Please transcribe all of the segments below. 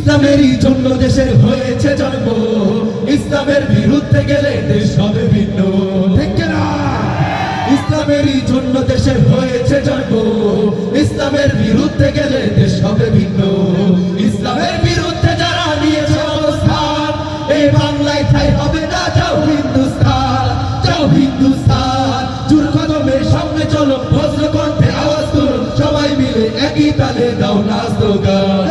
ইসলামেরই জন্য দেশের হয়েছে জন্ম। ইসলামের বিরুদ্ধে গেলে দেশ হবে ভিন্ন। ইসলামেরই জন্য দেশের হয়েছে জন্ম। ইসলামের বিরুদ্ধে গেলে দেশ হবে ভিন্ন। ইসলামের বিরুদ্ধে যারা নিয়েছে অবস্থান, এই বাংলায় ঠাই হবে না যাও হিন্দুস্তান যাও হিন্দুস্তান জোর কদমের সামনে চলো বজ্র কণ্ঠে আওয়াজ তুলো। সবাই মিলে একই তালে দাও না স্লোগান।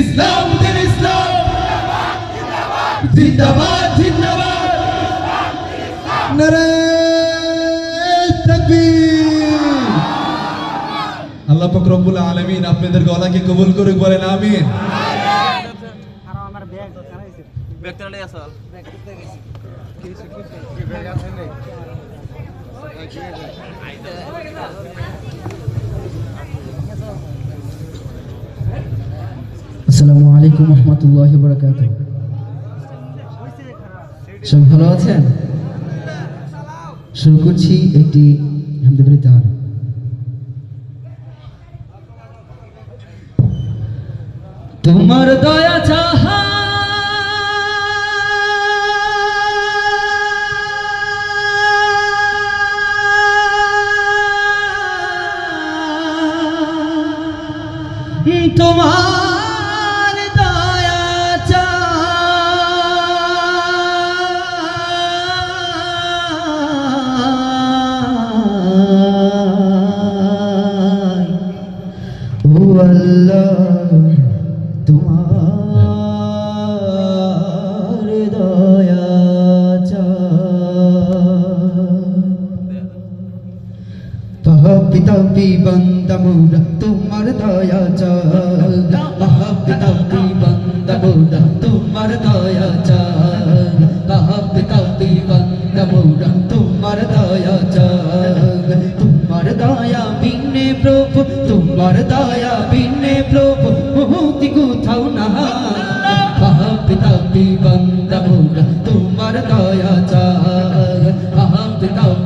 ইসলাম দিন ইসলাম। জিন্দাবাদ জিন্দাবাদ। তাকবীর। আল্লাহ পাক রব্বুল আলামিন আপনাদের গলাকে কবুল করে বলেন আমিন। আরও আমার ব্যাগ আসসালামু আলাইকুম রহমতুল্লাহ সব ভালো আছেন? শুরু করছি একটি তার তোমার দয়া চাহা আল্লাহ, তোমার দয়া পাপি তাপি বন্দা মোরা, তোমার দয়া চাল পাপি তাপি বন্দা মোরা, তোমার দয়া চাল পাপি তাপি বন্দা মোরা, তোমার দয়া চাল তোমার দয়া বিনে প্রভু, তোমার দয়া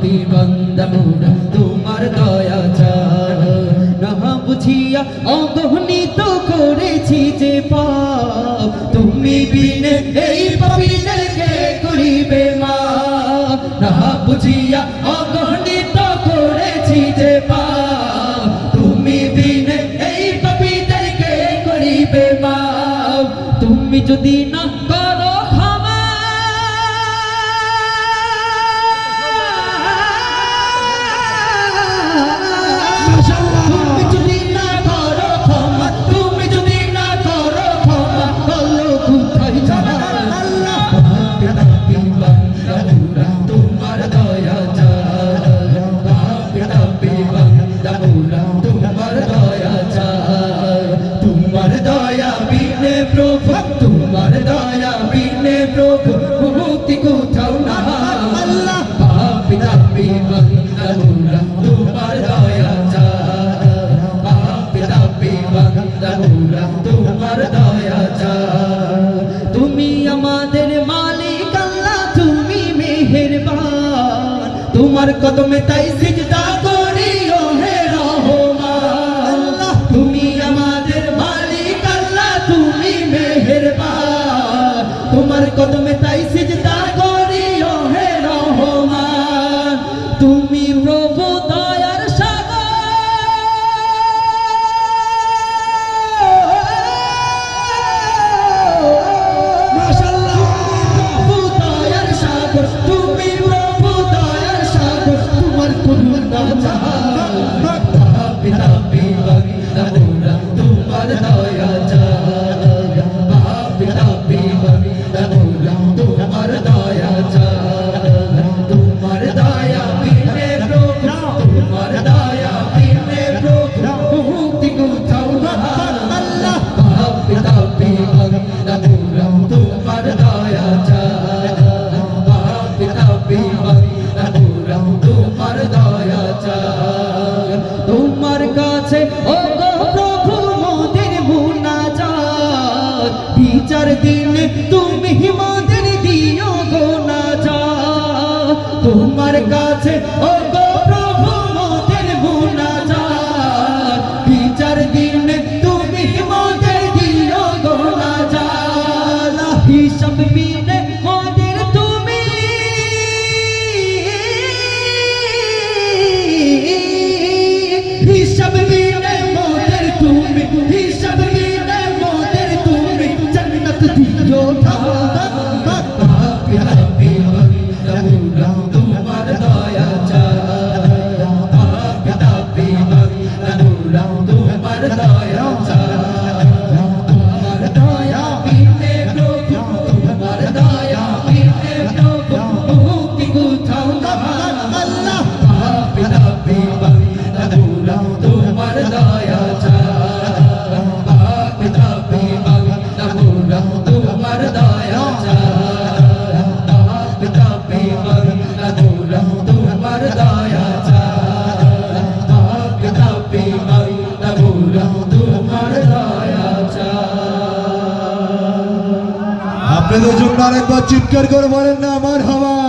পাপি মোরা তোমার দয়া চাই না বুঝিয়া অগণিত করেছি যে পাপ, তুমি বিনে এই পাপিদেরকে করিবে মা না বুঝিয়া অগণিত করেছি যে পাপ, তুমি বিনে এই পাপিদেরকে করিবে মা তুমি যদি না তুমি আমাদের মালিক আল্লাহ তোমার কদমে তাই সিজদা করি ও হে রহমান। তুমি আমাদের মালিক আল্লাহ, তুমি বিচার দিন তুমি হিমাদের দিও গো না যা তোমার কাছে ও আপনাদের জন্য আরেকবার চিৎকার করে বলেন না আমার হওয়া